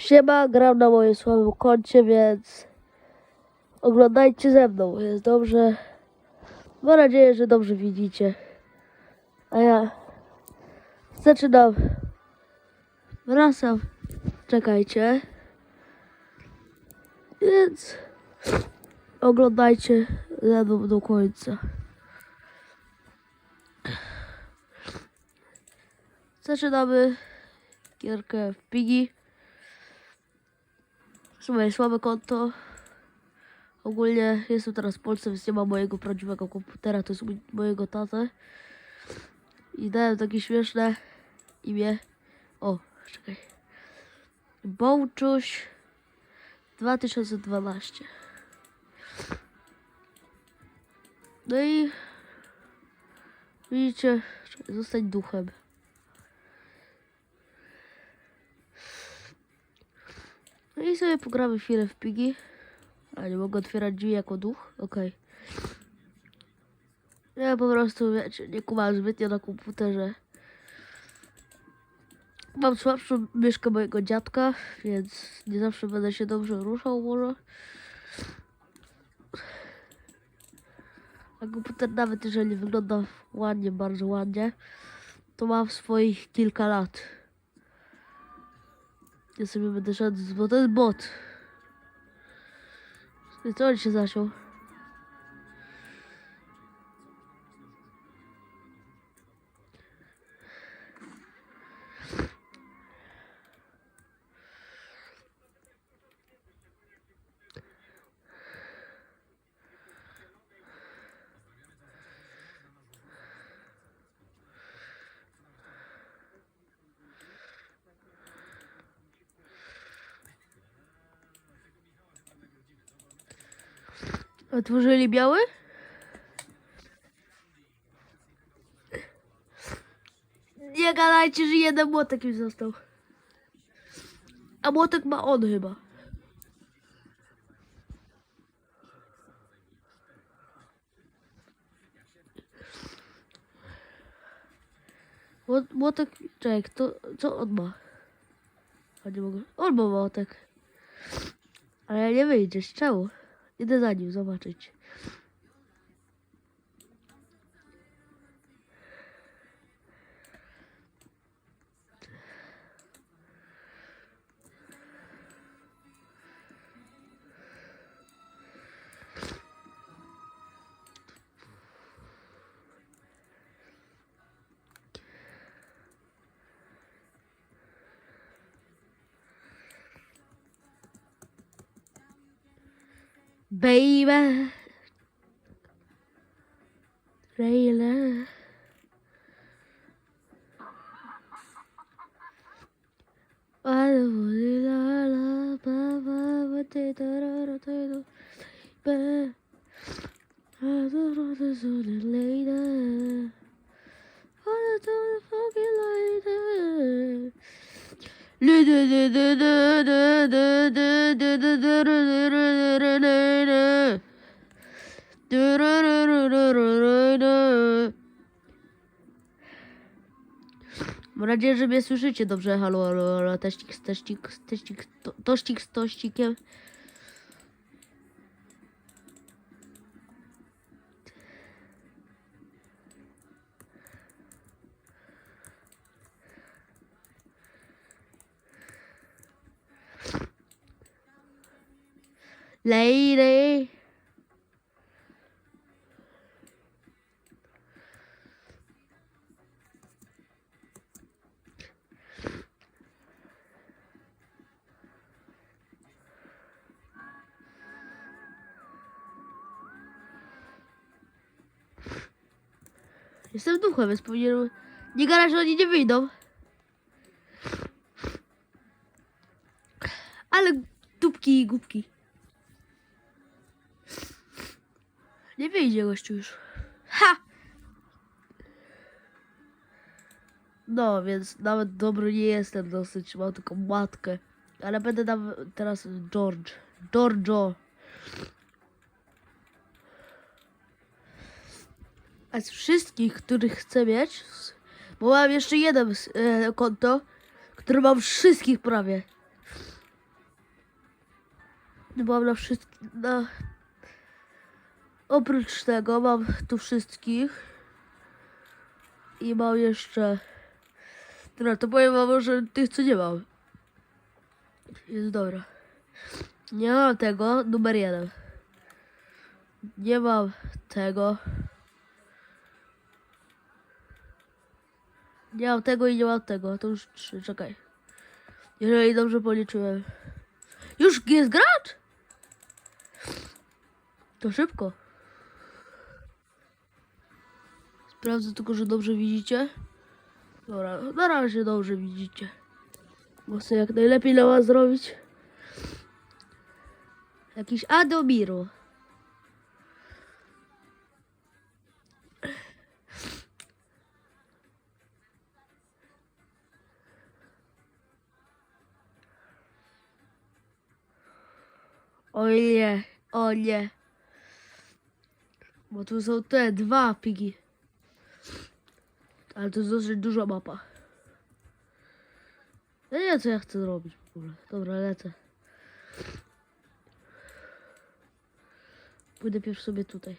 Siema, gram na moim słabym koncie, więc oglądajcie ze mną, jest dobrze. Mam nadzieję, że dobrze widzicie. A ja zaczynam. Wracam. Czekajcie. Więc oglądajcie ze mną do końca. Zaczynamy gierkę w Pigi. Słuchaj, słabe konto. Ogólnie jestem teraz w Polsce, więc nie mam mojego prawdziwego komputera, to jest mojego tatę. I dałem takie śmieszne imię. O, czekaj. Bołczuś 2012. No i widzicie, zostać duchem. No i sobie pogramy chwilę w pigi. A nie mogę otwierać drzwi jako duch? Okej. Ja po prostu, wiecie, nie kumam zbytnio na komputerze. Mam słabszą myszkę mojego dziadka, więc nie zawsze będę się dobrze ruszał może. A komputer nawet jeżeli wygląda ładnie, bardzo ładnie, to ma swoich kilka lat. Ja sobie będę szedł, bo to bot. Co on się zasiął? Otworzyli biały? Nie gadajcie, że jeden młotek już został. A młotek ma on chyba. Mło- Młotek, czekaj, to, co on ma? A nie mogę, on ma młotek. Ale nie wyjdziesz, czemu? Idę za nim zobaczyć. baby. Rayla. Later. I don't fucking later. Nadzieję, że mnie słyszycie dobrze. Halo, halo, halo. Teścik, teścik, teścik, to, tościk z tościkiem. Lady. Jestem duchem, więc powinienem... Nie gadać, że oni nie wyjdą. Ale dupki i głupki. Nie wyjdzie gościu już. Ha! No, więc nawet dobry nie jestem dosyć, mam tylko matkę. Ale będę tam teraz George. Giorgio. A z wszystkich, których chcę mieć, bo mam jeszcze jeden e, konto, który mam wszystkich prawie. Mam na wszystkich. Na... Oprócz tego mam tu wszystkich. I mam jeszcze. Dobra, to powiem wam może tych, co nie mam. Jest dobra. Nie mam tego, numer jeden. Nie mam tego. Nie mam tego i nie mam tego. To już trzy, czekaj. Jeżeli dobrze policzyłem. Już jest gracz? To szybko. Sprawdzę tylko, że dobrze widzicie. Dobra, na razie dobrze widzicie. Chcę jak najlepiej na was zrobić. Jakiś Adomiru. O nie, o nie. Bo tu są te dwa pigi. Ale to jest dosyć duża mapa. Ja nie wiem co ja chcę zrobić w ogóle. Dobra, lecę. Pójdę pierwszy sobie tutaj.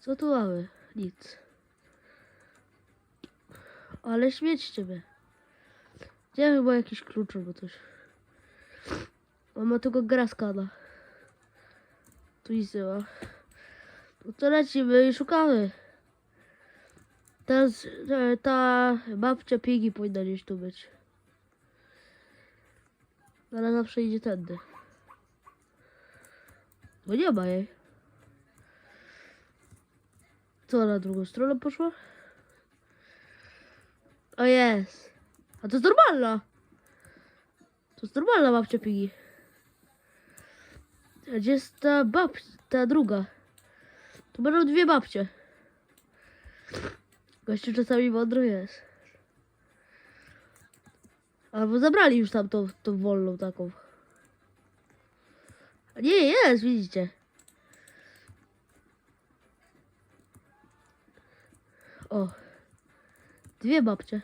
Co tu mamy? Nic. Ale śmiećcie mnie. Gdzie chyba jakiś klucz albo coś. On ma tylko gra skana. Tu nie ma. No to lecimy i szukamy. Teraz e, ta babcia Pigi powinna gdzieś tu być. Ale zawsze idzie tędy. Bo nie ma jej. Co na drugą stronę poszła? O jest. A to jest normalna. To jest normalna babcia Pigi. Gdzie jest ta babcia, ta druga? To będą dwie babcie. Gościu czasami mądry jest. Albo zabrali już tam tą, tą wolną taką. Nie, jest, widzicie. O. Dwie babcie.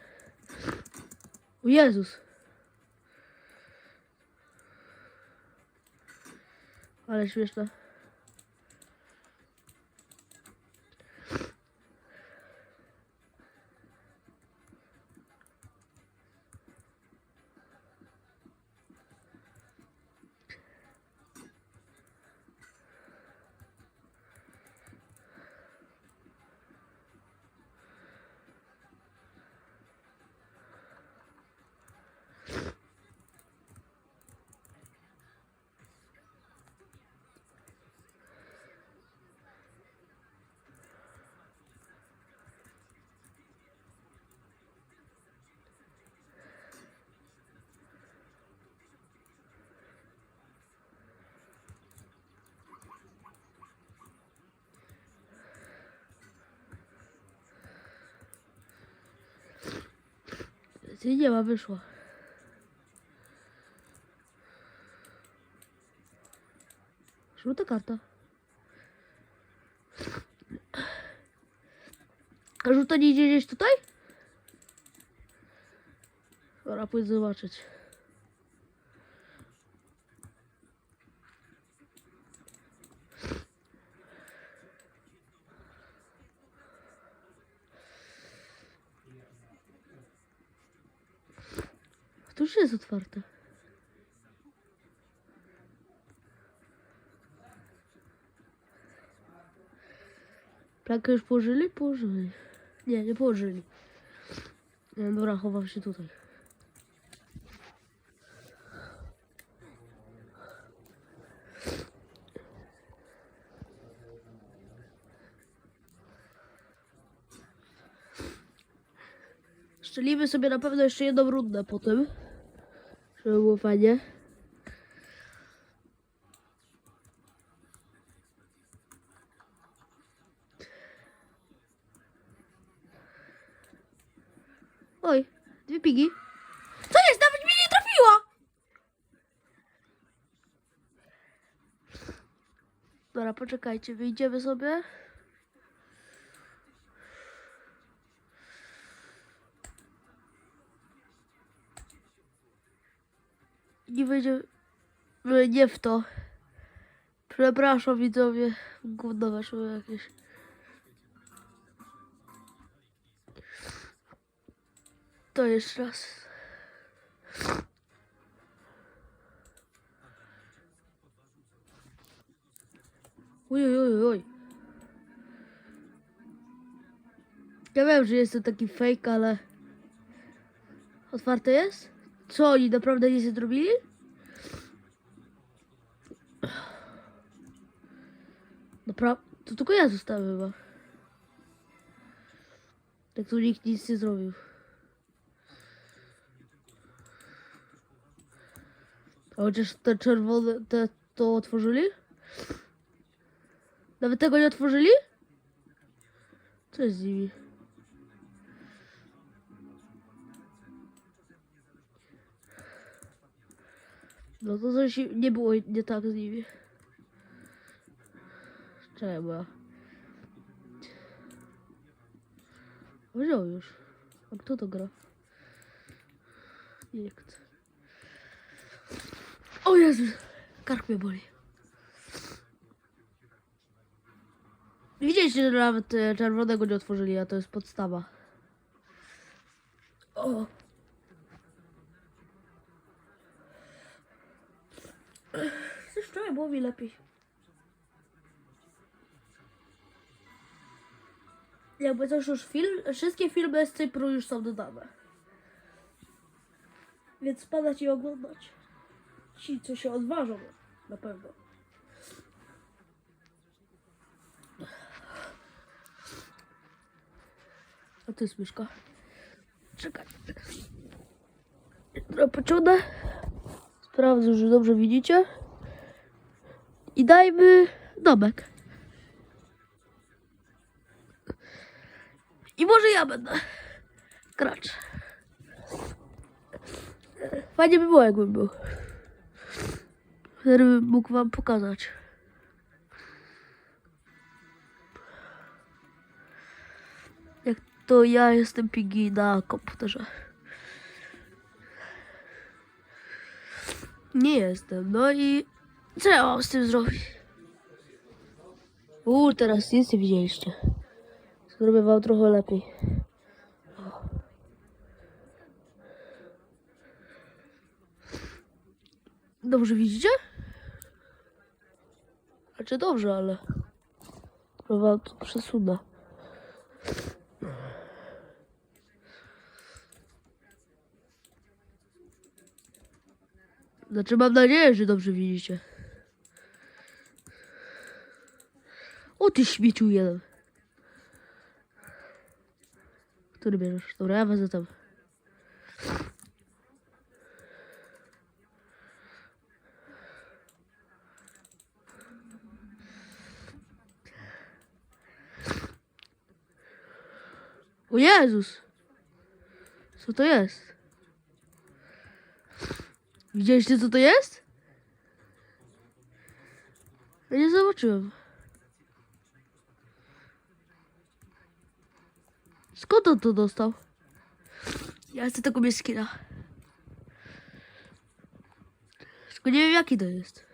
O Jezus. Ale śmieszne. Ty nie ma, wyszła. Żółta karta. A żółta nie idzie gdzieś tutaj? Dobra, pójdę zobaczyć. To już jest otwarte. Plankę już położyli? Położyli. Nie, nie położyli. Dobra, chowam się tutaj. Szczelimy sobie na pewno jeszcze jedną rundę po tym. Fajnie. Oj, dwie pigi. Co jest? Nawet mnie nie trafiła! Dobra, poczekajcie, wyjdziemy sobie. Y, nie w to. Przepraszam widzowie, gówno weszło jakieś. To jeszcze raz. Oj, oj, oj. Ja wiem, że jest to taki fake, ale... Otwarte jest? Co, oni naprawdę nie zrobili? Naprawdę? To tylko ja zostałem chyba. Tak tu nikt nic nie zrobił. A chociaż te czerwone, te to otworzyli? Nawet tego nie otworzyli? Co jest z nimi? No to coś nie było nie tak z nimi. Czemu? Wziął już. A kto to gra? Nikt. O Jezu! Kark mnie boli. Widzieliście, że nawet e, czerwonego nie otworzyli, a to jest podstawa. O! Coś wczoraj było mi lepiej. Jakby też już film, wszystkie filmy z Cypru już są dodane. Więc spadać i oglądać. Ci, co się odważą, na pewno. A to jest. Czekaj. Trochę pociągnę. Sprawdzę, że dobrze widzicie. I dajmy domek. I może ja będę gracz. Fajnie by było, jakbym był. Wtedy bym mógł wam pokazać. Jak to ja jestem pigi na komputerze. Nie jestem, no i co ja mam z tym zrobić? Uuu, teraz nic nie widzieliście. Zrobię wam trochę lepiej. Dobrze widzicie? Znaczy dobrze, ale... Wam to przesunę. Znaczy mam nadzieję, że dobrze widzicie. O ty śmieciu jeden. Który bierzesz? Dobra, ja wezmę tam. O Jezus! Co to jest? Widzieliście co to jest? Ja nie zobaczyłem. Skąd on to dostał? Ja chcę tego mieskina. Tylko nie wiem jaki to jest.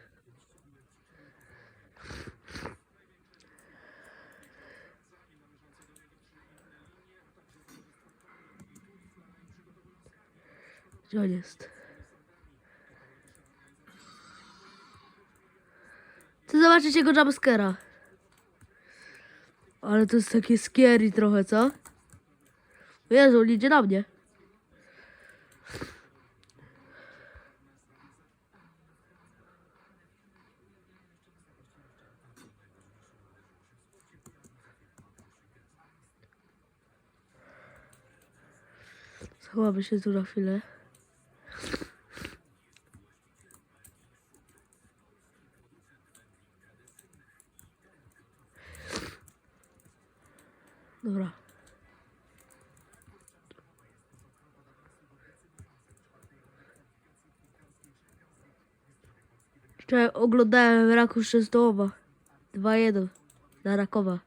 Gdzie on jest? Chcę zobaczyć jego jumpscare'a. Ale to jest takie scary trochę, co? Jezu, on idzie na mnie. Schowamy się tu na chwilę. Dobra. Wczoraj oglądałem Raku Częstochowa. 2-1 na Rakowa.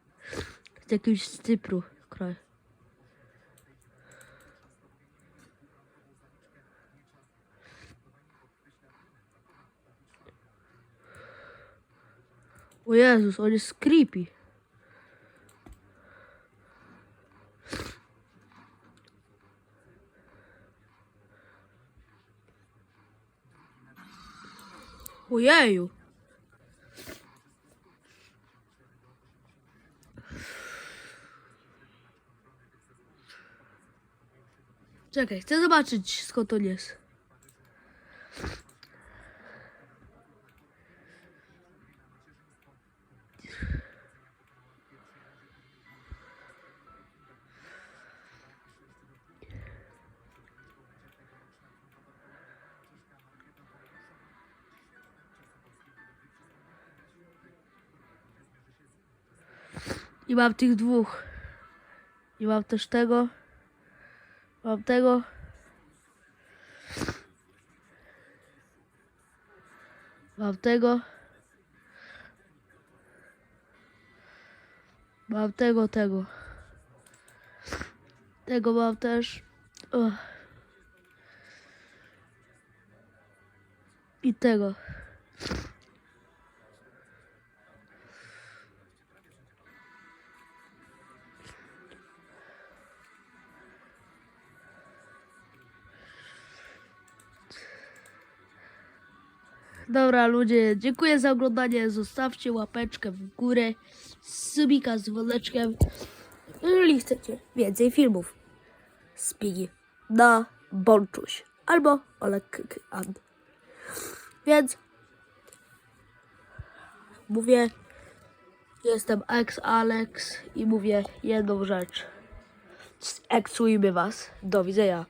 Z jakimś z Cypru kraj. O Jezus, on jest creepy. Ojeju. Czekaj, chcę zobaczyć skąd on jest. I mam tych dwóch. I mam też tego. Mam tego. Mam tego. Mam tego, tego. Tego mam też. I tego. Dobra ludzie, dziękuję za oglądanie. Zostawcie łapeczkę w górę, subika z dzwoneczkiem. Jeżeli chcecie więcej filmów z Pigi na Bączuś albo Olek An. Więc mówię, jestem ex-Alex i mówię jedną rzecz. Eksujmy was. Do widzenia.